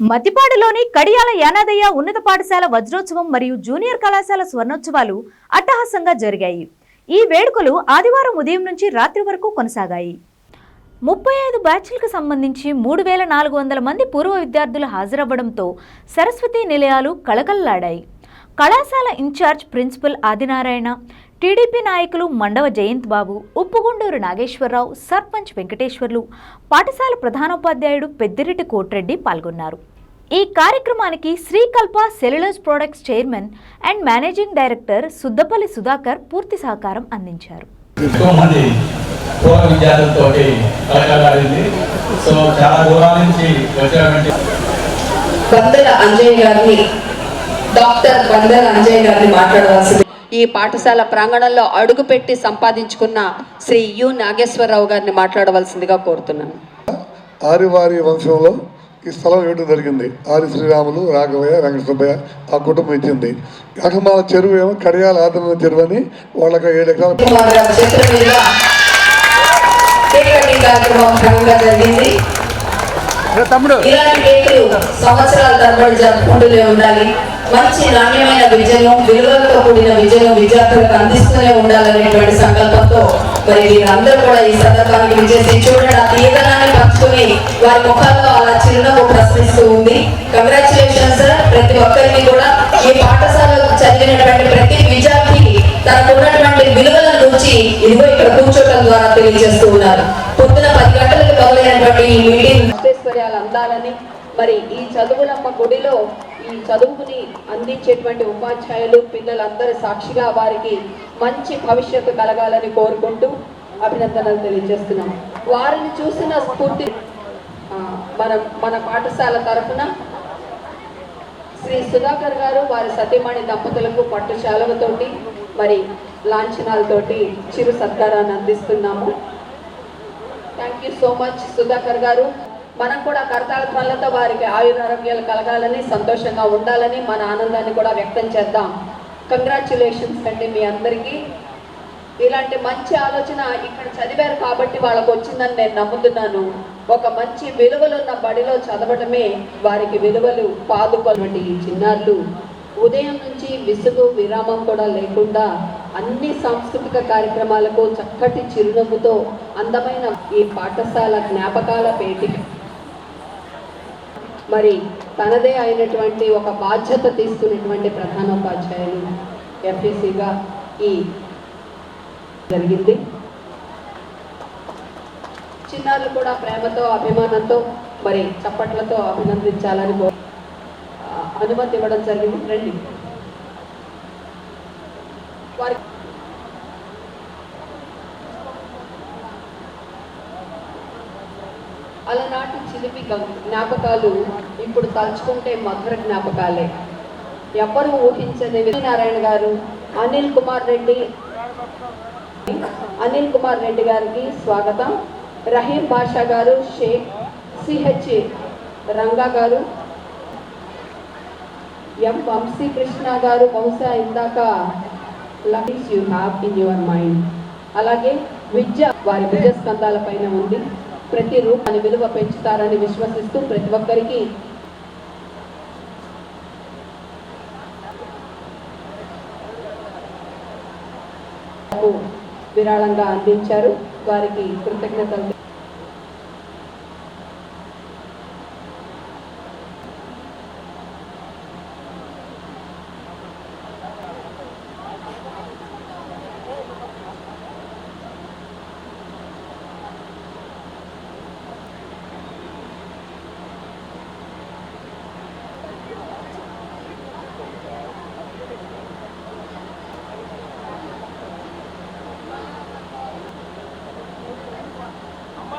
మద్దిపాడులోని కడియాల యానాదయ్య ఉన్నత పాఠశాల వజ్రోత్సవం మరియు జూనియర్ కళాశాల స్వర్ణోత్సవాలు అట్టహాసంగా జరిగాయి. ఈ వేడుకలు ఆదివారం ఉదయం నుంచి రాత్రి వరకు కొనసాగాయి. ముప్పై ఐదు బ్యాచ్లకు సంబంధించి మూడు వేల నాలుగు వందల మంది పూర్వ విద్యార్థులు హాజరవ్వడంతో సరస్వతి నిలయాలు కళకళలాడాయి. కళాశాల ఇన్ఛార్జ్ ప్రిన్సిపల్ ఆదినారాయణ టీడీపీ నాయకులు మండవ జయంత్ బాబు ఉప్పుగుండూరు నాగేశ్వరరావు సర్పంచ్ వెంకటేశ్వర్లు పాఠశాల ప్రధానోపాధ్యాయుడు పెద్దిరెడ్డి కోట్రెడ్డి పాల్గొన్నారు. ఈ కార్యక్రమానికి Srikalpa cellulose products chairman and managing director Suddapalli Sudhakar పూర్తి సహకారం అందించారు. సో చాలా నుంచి గారిని డాక్టర్ అంజయ్ గారిని మాట్లాడవలసింది ఈ పాఠశాల ప్రాంగణంలో అడుగుపెట్టి సంపాదించుకున్న శ్రీ యు నాగేశ్వరరావు గారిని మాట్లాడవలసిందిగా కోరుతున్నాను. ఆరివారి వంశంలో ఈ స్థలం ఇవ్వడం జరిగింది. ఆరి శ్రీరాములు రాఘవయ్య వెంకట సుబ్బయ్య ఆ కుటుంబం ఇచ్చింది. అఖమాల చెరువు ఏమో కడియాల ఆదరణ చెరువు అని వాళ్ళకి ఏడు ఎకరాల సంవత్సరాల తరబడి జరుపుకుంటూనే ఉండాలి. మంచి నాణ్యమైన విద్యను విలువలతో కూడిన విద్యను విద్యార్థులకు అందిస్తూనే ఉండాలనేటువంటి సంకల్పంతో మరి వీరందరూ కూడా ఈ సందర్భానికి విజేసి చూడండి ఆ తీర్థనాన్ని పంచుకుని వారి ముఖాల్లో అలా చిరునవ్వు ప్రశ్నిస్తూ ఉంది. కంగ్రాచులేషన్ సార్ ప్రతి ఒక్కరికి కూడా ఈ పాఠశాలలో చదివినటువంటి ప్రతి విద్యార్థి తనకు ఉన్నటువంటి విలువల నుంచి ఇదిగో ఇక్కడ కూర్చోవడం ద్వారా తెలియజేస్తూ ఉన్నారు. పొద్దున పది గంటలకు మొదలైనటువంటి ఈ మీటింగ్ మరి ఈ చదువులమ్మ గుడిలో ఈ చదువుని అందించేటువంటి ఉపాధ్యాయులు పిల్లలందరి సాక్షిగా వారికి మంచి భవిష్యత్తు కలగాలని కోరుకుంటూ అభినందనలు తెలియజేస్తున్నాం. వారిని చూసిన స్ఫూర్తి మన మన పాఠశాల తరఫున శ్రీ సుధాకర్ గారు వారి సతీమణి దంపతులకు పట్టు శాలువతోటి మరి లాంఛనాలతోటి చిరు సత్కారాన్ని అందిస్తున్నాము. Thank you so much Sudhakar గారు. మనం కూడా కరతాళ ధ్వనులతో వారికి ఆయురారోగ్యాలు కలగాలని సంతోషంగా ఉండాలని మన ఆనందాన్ని కూడా వ్యక్తం చేద్దాం. కంగ్రాచులేషన్స్ అండి మీ అందరికీ. ఇలాంటి మంచి ఆలోచన ఇక్కడ చదివారు కాబట్టి వాళ్ళకు వచ్చిందని నేను నమ్ముతున్నాను. ఒక మంచి విలువలున్న బడిలో చదవటమే వారికి విలువలు పాదుకొనటి ఈ చిన్నారులు. ఉదయం నుంచి విసుగు విరామం కూడా లేకుండా అన్ని సాంస్కృతిక కార్యక్రమాలకు చక్కటి చిరునవ్వుతో అందమైన ఈ పాఠశాల జ్ఞాపకాల పేటిక. మరి తనదే అయినటువంటి ఒక బాధ్యత తీసుకున్నటువంటి ప్రధానోపాధ్యాయులు ఎఫ్ఈసిగా ఈ జరిగింది. చిన్నారులు కూడా ప్రేమతో అభిమానంతో మరి చప్పట్లతో అభినందించాలని అనుమతి ఇవ్వడం జరిగింది. రండి. జ్ఞాపకాలు ఇప్పుడు తలుచుకుంటే మధుర జ్ఞాపకాలే. ఎవరు ఊహించని నారాయణ గారు అనిల్ కుమార్ రెడ్డి అనిల్ కుమార్ రెడ్డి గారికి స్వాగతం. రహీం బాషా గారు షేక్ సిహెచ్ రంగా గారు ఎం వంశీ కృష్ణ గారు బహుశా ఇందాక love is you have in your mind. అలాగే విద్య వారి విద్య స్కందాల పైన ఉంది. ప్రతి రూపాన్ని విలువ పెంచుతారని విశ్వసిస్తూ ప్రతి ఒక్కరికి విరాళంగా అందించారు. వారికి కృతజ్ఞతలు.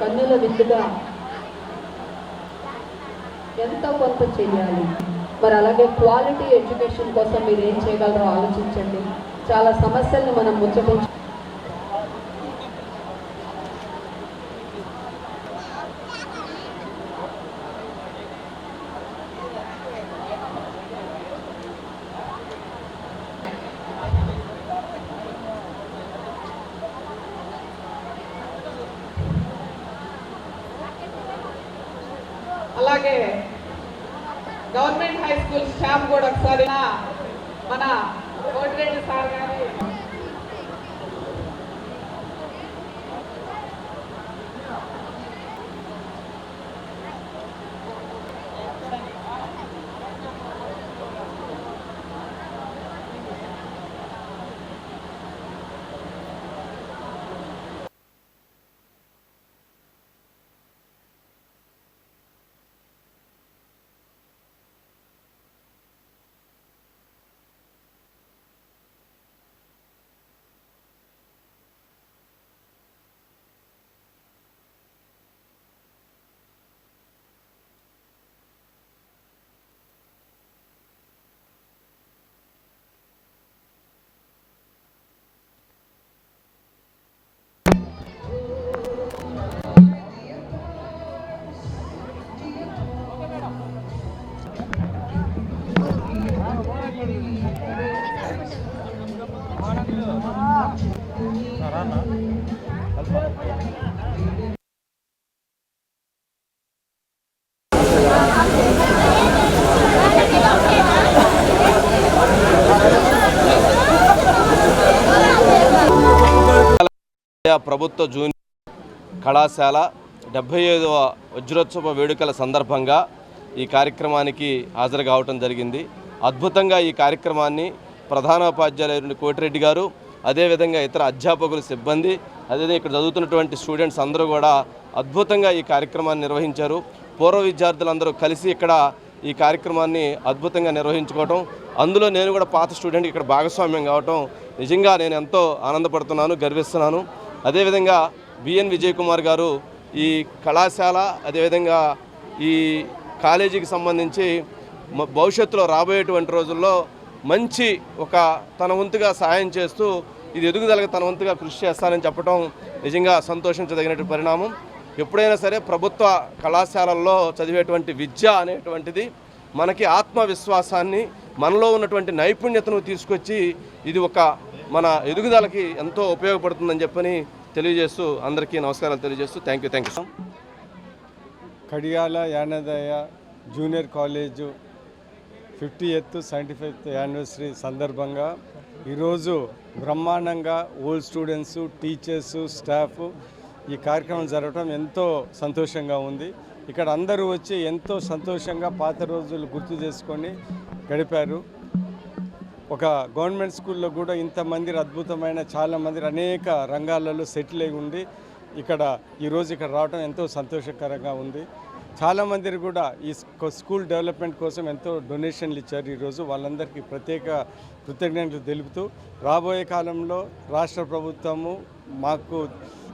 కన్నుల విందుగా ఎంత కొంత చేయాలి మరి అలాగే క్వాలిటీ ఎడ్యుకేషన్ కోసం మీరు ఏం చేయగలరో ఆలోచించండి. చాలా సమస్యలను మనం ముచ్చటించు అలాగే గవర్నమెంట్ హై స్కూల్ స్టాఫ్ కూడా ఒకసారి మన కోటిరెడ్డి సార్ గారు ప్రభుత్వ జూనియర్ కళాశాల డెబ్బై ఐదవ వజ్రోత్సవ వేడుకల సందర్భంగా ఈ కార్యక్రమానికి హాజరు కావటం జరిగింది. అద్భుతంగా ఈ కార్యక్రమాన్ని ప్రధానోపాధ్యాయులు కోటిరెడ్డి గారు అదేవిధంగా ఇతర అధ్యాపకులు సిబ్బంది అదేవిధంగా ఇక్కడ చదువుతున్నటువంటి స్టూడెంట్స్ అందరూ కూడా అద్భుతంగా ఈ కార్యక్రమాన్ని నిర్వహించారు. పూర్వ విద్యార్థులందరూ కలిసి ఇక్కడ ఈ కార్యక్రమాన్ని అద్భుతంగా నిర్వహించుకోవటం అందులో నేను కూడా పాత స్టూడెంట్ ఇక్కడ భాగస్వామ్యం కావటం నిజంగా నేను ఎంతో ఆనందపడుతున్నాను గర్విస్తున్నాను. అదేవిధంగా బిఎన్ విజయ్ కుమార్ గారు ఈ కళాశాల అదేవిధంగా ఈ కాలేజీకి సంబంధించి భవిష్యత్తులో రాబోయేటువంటి రోజుల్లో మంచి ఒక తన వంతుగా సహాయం చేస్తూ ఇది ఎదుగుదలకు తన వంతుగా కృషి చేస్తానని చెప్పడం నిజంగా సంతోషించదగినటువంటి పరిణామం. ఎప్పుడైనా సరే ప్రభుత్వ కళాశాలల్లో చదివేటువంటి విద్య అనేటువంటిది మనకి ఆత్మవిశ్వాసాన్ని మనలో ఉన్నటువంటి నైపుణ్యతను తీసుకొచ్చి ఇది ఒక మన ఎదుగుదలకి ఎంతో ఉపయోగపడుతుందని చెప్పని తెలియజేస్తూ అందరికీ నమస్కారాలు తెలియజేస్తూ thank you thank you Kadiyala Yanadaya junior college fifty eighth seventy anniversary సందర్భంగా ఈరోజు బ్రహ్మాండంగా ఓల్డ్ స్టూడెంట్స్ టీచర్స్ స్టాఫ్ ఈ కార్యక్రమం జరగడం ఎంతో సంతోషంగా ఉంది. ఇక్కడ అందరూ వచ్చి ఎంతో సంతోషంగా పాత రోజులు గుర్తు చేసుకొని గడిపారు. ఒక గవర్నమెంట్ స్కూల్లో కూడా ఇంతమంది అద్భుతమైన చాలామంది అనేక రంగాలలో సెటిల్ అయి ఉండి ఇక్కడ ఈరోజు ఇక్కడ రావడం ఎంతో సంతోషకరంగా ఉంది. చాలామంది కూడా ఈ స్కూ- స్కూల్ డెవలప్మెంట్ కోసం ఎంతో డొనేషన్లు ఇచ్చారు ఈరోజు. వాళ్ళందరికీ ప్రత్యేక కృతజ్ఞతలు తెలుపుతూ రాబోయే కాలంలో రాష్ట్ర ప్రభుత్వము మాకు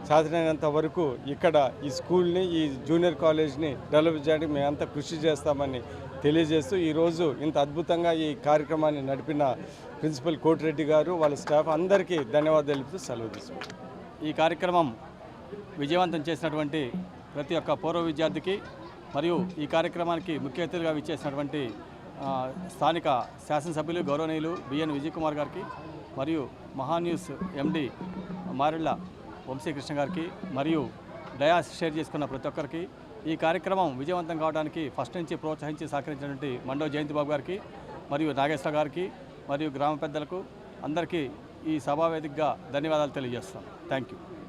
సాధ్యమైనంత వరకు ఇక్కడ ఈ స్కూల్ని ఈ జూనియర్ కాలేజ్ని డెవలప్ చేయడానికి మేమంతా కృషి చేస్తామని తెలియజేస్తూ ఈరోజు ఇంత అద్భుతంగా ఈ కార్యక్రమాన్ని నడిపిన ప్రిన్సిపల్ కోటిరెడ్డి గారు వాళ్ళ స్టాఫ్ అందరికీ ధన్యవాదాలు తెలుపుతూ సెలవు తీసుకుంటాం ఈ కార్యక్రమం విజయవంతం చేసినటువంటి ప్రతి ఒక్క పూర్వ విద్యార్థికి మరియు ఈ కార్యక్రమానికి ముఖ్య అతిథిగా విచ్చేసినటువంటి స్థానిక శాసనసభ్యులు గౌరవనీయులు బిఎన్ విజయ్ కుమార్ గారికి మరియు మహాన్యూస్ ఎండి మారెళ్ళ వంశీకృష్ణ గారికి మరియు డయాస్ షేర్ చేసుకున్న ప్రతి ఒక్కరికి ఈ కార్యక్రమం విజయవంతం కావడానికి ఫస్ట్ నుంచి ప్రోత్సహించి సహకరించినటువంటి మండో జయంతి బాబు గారికి మరియు నాగేశ్వర గారికి మరియు గ్రామ పెద్దలకు అందరికీ ఈ సభావేదికగా ధన్యవాదాలు తెలియజేస్తాం థ్యాంక్ యూ